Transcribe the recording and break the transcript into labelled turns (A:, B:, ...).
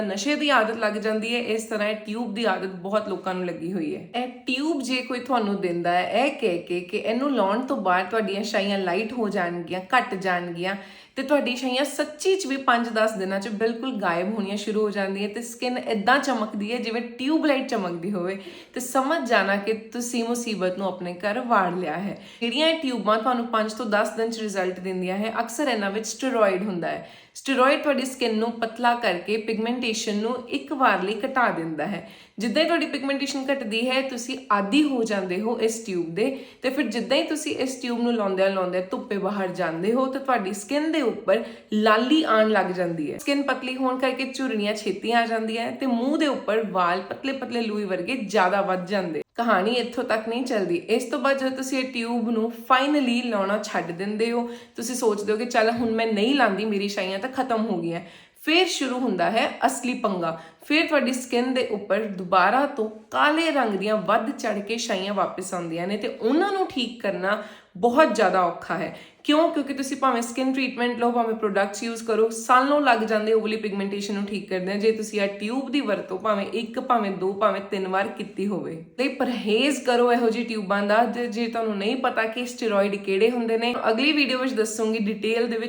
A: ਨਸ਼ੇ ਦੀ ਆਦਤ ਲੱਗ ਜਾਂਦੀ ਹੈ, ਇਸ ਤਰ੍ਹਾਂ ਇਹ ਟਿਊਬ ਦੀ ਆਦਤ ਬਹੁਤ ਲੋਕਾਂ ਨੂੰ ਲੱਗੀ ਹੋਈ ਹੈ। ਇਹ ਟਿਊਬ ਜੇ ਕੋਈ ਤੁਹਾਨੂੰ ਦਿੰਦਾ ਹੈ, ਇਹ ਕਹਿ ਕੇ ਕਿ ਇਹਨੂੰ ਲਾਉਣ ਤੋਂ ਬਾਅਦ ਤੁਹਾਡੀਆਂ ਛਾਈਆਂ ਲਾਈਟ ਹੋ ਜਾਣਗੀਆਂ, ਘਟ ਜਾਣਗੀਆਂ ਤੇ ਤੁਹਾਡੀ ਛਾਈਆਂ ਸੱਚੀ ਚ ਵੀ 5-10 ਦਿਨਾਂ ਚ ਬਿਲਕੁਲ ਗਾਇਬ ਹੋਣੀਆਂ ਸ਼ੁਰੂ ਹੋ ਜਾਂਦੀਆਂ ਤੇ ਸਕਿਨ ਇਦਾਂ ਚਮਕਦੀ ਹੈ ਜਿਵੇਂ ਟਿਊਬ ਲਾਈਟ ਚਮਕਦੀ ਹੋਵੇ ਤੇ ਸਮਝ ਜਾਣਾ ਕਿ ਤੁਸੀਂ ਮੁਸੀਬਤ ਨੂੰ ਆਪਣੇ ਘਰ ਵਾੜ ਲਿਆ ਹੈ। ਜਿਹੜੀਆਂ ਇਹ ਟਿਊਬਾਂ ਤੁਹਾਨੂੰ 5 ਤੋਂ 10 ਦਿਨ ਚ ਰਿਜ਼ਲਟ ਦਿੰਦੀਆਂ ਹੈ, ਅਕਸਰ ਇਹਨਾਂ ਵਿੱਚ ਸਟੀਰੋਇਡ ਹੁੰਦਾ ਹੈ। ਸਟੀਰੋਇਡ ਤੁਹਾਡੀ ਸਕਿਨ ਨੂੰ ਪਤਲਾ ਕਰਕੇ ਪਿਗਮੈਂਟ ਪਿਗਮੈਂਟੇਸ਼ਨ ਨੂੰ ਇੱਕ ਵਾਰ ਲਈ ਘਟਾ ਦਿੰਦਾ ਹੈ। ਜਿੱਦਾਂ ਹੀ ਤੁਹਾਡੀ ਪਿਗਮੈਂਟੇਸ਼ਨ ਘਟਦੀ ਹੈ, ਤੁਸੀਂ ਆਦੀ ਹੋ ਜਾਂਦੇ ਹੋ ਇਸ ਟਿਊਬ ਦੇ, ਤੇ ਫਿਰ ਜਿੱਦਾਂ ਹੀ ਤੁਸੀਂ ਇਸ ਟਿਊਬ ਨੂੰ ਲਾਉਂਦਿਆਂ ਲਾਉਂਦਿਆਂ ਧੁੱਪੇ ਬਾਹਰ ਜਾਂਦੇ ਹੋ, ਤਾਂ ਤੁਹਾਡੀ ਸਕਿਨ ਦੇ ਉੱਪਰ ਲਾਲੀ ਆਣ ਲੱਗ ਜਾਂਦੀ ਹੈ। ਸਕਿਨ ਪਤਲੀ ਹੋਣ ਕਰਕੇ ਝੁਰੜੀਆਂ ਛੇਤੀ ਆ ਜਾਂਦੀਆਂ ਤੇ ਮੂੰਹ ਦੇ ਉੱਪਰ ਵਾਲ ਪਤਲੇ ਪਤਲੇ ਲੂਈ ਵਰਗੇ ਜ਼ਿਆਦਾ ਵੱਧ ਜਾਂਦੇ ਕਹਾਣੀ ਇੱਥੋਂ ਤੱਕ ਨਹੀਂ ਚੱਲਦੀ। ਇਸ ਤੋਂ ਬਾਅਦ ਜਦੋਂ ਤੁਸੀਂ ਇਹ ਟਿਊਬ ਨੂੰ ਫਾਈਨਲੀ ਲਾਉਣਾ ਛੱਡ ਦਿੰਦੇ ਹੋ, ਤੁਸੀਂ ਸੋਚਦੇ ਹੋ ਕਿ ਚੱਲ ਹੁਣ ਮੈਂ ਨਹੀਂ ਲਾਂਦੀ, ਮੇਰੀ ਛਾਈਆਂ ਤਾਂ ਖਤਮ ਹੋ ਗਈਆਂ। ਫਿਰ ਸ਼ੁਰੂ ਹੁੰਦਾ ਹੈ ਅਸਲੀ ਪੰਗਾ। ਫਿਰ ਤੁਹਾਡੀ ਸਕਿਨ ਦੇ ਉੱਪਰ ਦੁਬਾਰਾ ਤੋਂ ਕਾਲੇ ਰੰਗ ਦੀਆਂ ਵੱਧ ਚੜ ਕੇ ਛਾਈਆਂ ਵਾਪਸ ਆਉਂਦੀਆਂ ਨੇ ਤੇ ਉਹਨਾਂ ਨੂੰ ਠੀਕ ਕਰਨਾ ਬਹੁਤ ਜ਼ਿਆਦਾ ਔਖਾ ਹੈ। ਕਿਉਂ? ਕਿਉਂਕਿ ਤੁਸੀਂ ਭਾਵੇਂ ਸਕਿਨ ਟ੍ਰੀਟਮੈਂਟ ਲਓ, ਭਾਵੇਂ ਪ੍ਰੋਡਕਟਸ ਯੂਜ਼ ਕਰੋ, ਸਾਲੋਂ ਲੱਗ ਜਾਂਦੇ ਓਵਲੀ ਪਿਗਮੈਂਟੇਸ਼ਨ ਨੂੰ ਠੀਕ ਕਰਦੇ ਜੇ ਤੁਸੀਂ ਇਹ ਟਿਊਬ ਦੀ ਵਰਤੋਂ ਭਾਵੇਂ ਇੱਕ, ਭਾਵੇਂ ਦੋ, ਭਾਵੇਂ ਤਿੰਨ ਵਾਰ ਕੀਤੀ ਹੋਵੇ। ਤੇ ਪਰਹੇਜ਼ ਕਰੋ ਇਹੋ ਜਿਹੀ ਟਿਊਬਾਂ ਦਾ, ਜੇ ਜੇ ਤੁਹਾਨੂੰ ਨਹੀਂ ਪਤਾ ਕਿ ਸਟੀਰੋਇਡ ਕਿਹੜੇ ਹੁੰਦੇ ਨੇ। ਅਗਲੀ ਵੀਡੀਓ ਵਿੱਚ ਦੱਸੂਗੀ ਡਿਟੇਲ ਦੇ ਵਿੱਚ